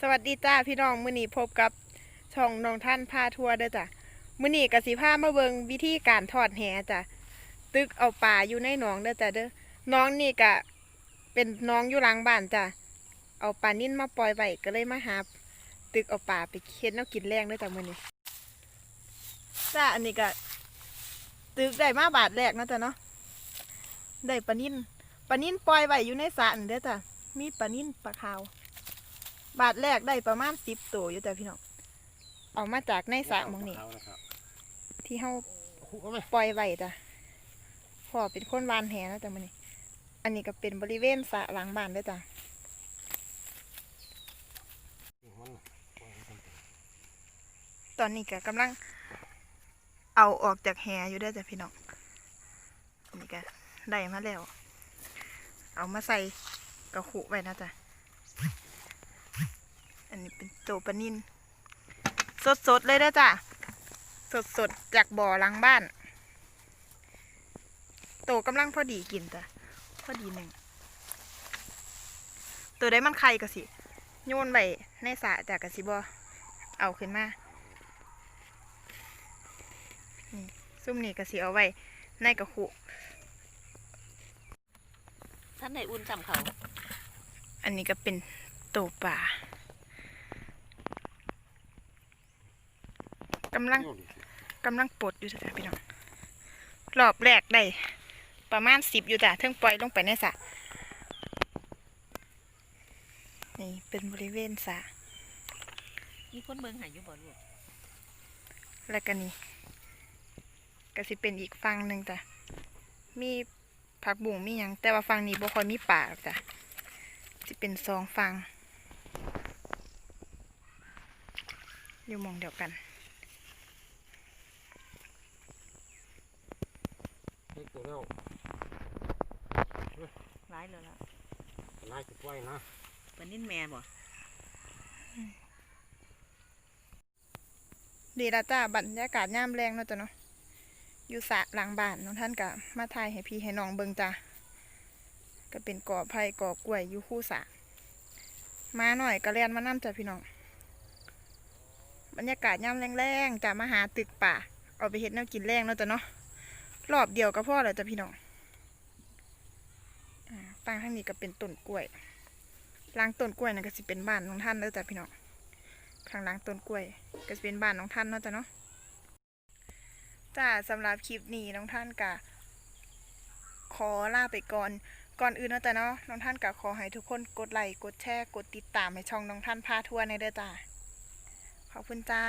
สวัสดีจ้าพี่น้องมื้อนี้พบกับช่องน้องท่านพาทัวร์เด้อจ้ะมื้อนี้กสิพามาเบิงวิธีการทอดแหจ้ะตึกเอาปลาอยู่ในหนองเด้อจ้ะเด้อน้องนี่ก็เป็นน้องอยู่หลังบ้านจ้ะเอาปลานิ่นมาปล่อยไว้ก็เลยมาหาตึกเอาปลาไปเค็ดแนวกินแรงเด้อจ้ะมื้อนี้จ้าอันนี้ก็ตึกได้มาบาทแรกนะจ้ะเนาะได้ปลานิ่นปลานิ่นปล่อยไว้อยู่ในสระนั่นเด้อจ้ะมีปลานิ่นปลาขาว บาทแรกได้ประมาณสิบตัวอยู่แต่พี่น้องเอามาจากในสระมองนี่ที่เฮาหุบเอาไหมปล่อยไว้จ้ะพ่อเป็นคนวานแหแล้วแต่มันนี่อันนี้ก็เป็นบริเวณสระหลังบ้านด้วยจ้ะตอนนี้ก็กำลังเอาออกจากแหอยู่ได้จ้ะพี่น้องนนี้ก็ได้มาแล้ว เอามาใส่กระขุไว้นะจ้ะ อันนี้เป็นโตปลานินสดๆเลยเด้อจ้ะสดๆจากบ่อหลังบ้าน โตกำลังพอดีกินจ้ะพอดีหนึ่งตัวได้มันไข่ก็สิโยนไปในสระจากกสิบอเอาขึ้นมานี่ซุ่มนี่กสิเอาไว้ในกระขุท่านไหนอุ่นจำเขา อันนี้ก็เป็นโตป่า กำลังโยนดิกำลังปลดอยู่จ้ะพี่น้องรอบแรกได้ ประมาณสิบอยู่จ้ะเทิงปล่อยลงไปในสระนี่เป็นบริเวณสระมีคนเมืองหายอยู่บ่ลูกแล้วก็นี่ก็สิเป็นอีกฝั่งหนึ่งจ้ะมีผักบุ้งมีหยังแต่ว่าฝั่งนี้บ่ค่อยมีป่าหรอกจ้ะสิเป็นสองฝั่งอยู่หมองเดียวกัน เฮ็ดตัวแล้วร้ายเลยล่ะนายจะปล่อยนะปานนินแม่บ่ดีและจ้าบรรยากาศย่ามแรงเนาะจ้ะเนาะอยู่สระหลังบ้านน้องท่านก็มาถ่ายให้พี่ให้น้องเบิ่งจ้ะก็เป็นก่อไผ่ก่อกล้วยอยู่คู่สระมาหน่อยก็เรียนมานํจ้ะพี่น้อง บรรยากาศย่ามแรงๆจ้ะมาหาตึกป่าเอาไปเฮ็ดแนวกินแรงเนาะจ้ะเนาะ รอบเดียวก็พอแล้วจ้ะพี่น้องอ่าฟังทางนี้ก็เป็นต้นกล้วยล้างต้นกล้วยนั่นก็สิเป็นบ้านของท่านเด้อจ้ะพี่น้องข้างหลังต้นกล้วย ก็จะเป็นบ้านน้องท่านเนาะจ้ะเนาะจ้าสำหรับคลิปนี้น้องท่านกะขอลาไปก่อนก่อนอื่นเนาะจ้ะเนาะน้องท่านกะขอให้ทุกคนกดไลค์กดแชร์กดติดตามให้ช่องน้องท่านพาทัวร์ในเด้อจ้าขอบคุณจ้า